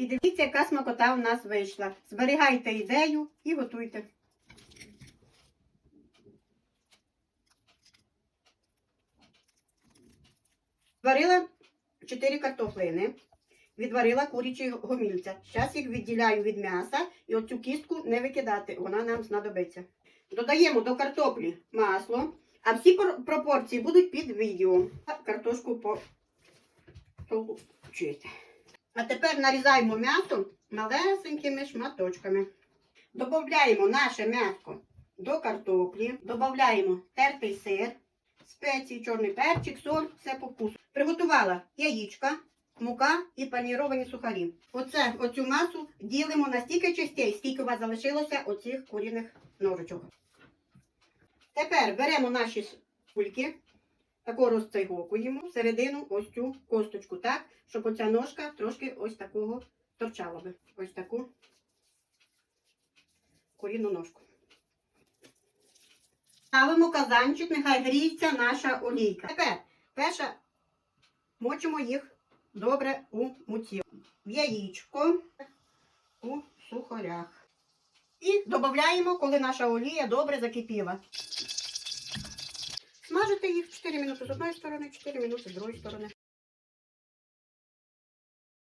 І дивіться, яка смакота у нас вийшла. Зберігайте ідею і готуйте. Варила 4 картоплини, відварила курячі гомільця. Зараз їх відділяю від м'яса і оцю кістку не викидати, вона нам знадобиться. Додаємо до картоплі масло, а всі пропорції будуть під відео. Картошку по толчити. А тепер нарізаємо м'ясо малесенькими шматочками. Додаємо наше м'ясо до картоплі, додаємо тертий сир, спеції, чорний перчик, соль, все по вкусу. Приготувала яєчка, мука і паніровані сухарі. Оце, оцю масу ділимо на стільки частей, скільки у вас залишилося оцих куріних ножичок. Тепер беремо наші кульки, тако розцейгокуємо всередину ось цю косточку, так, щоб оця ножка трошки ось такого торчала би. Ось таку куріну ножку. Ставимо казанчик, нехай гріється наша олійка. Тепер перше мочимо їх добре у муці. В яєчко у сухарях. І додаємо, коли наша олія добре закипіла. Смажити їх 4 минути з одної сторони, 4 минути з другої сторони.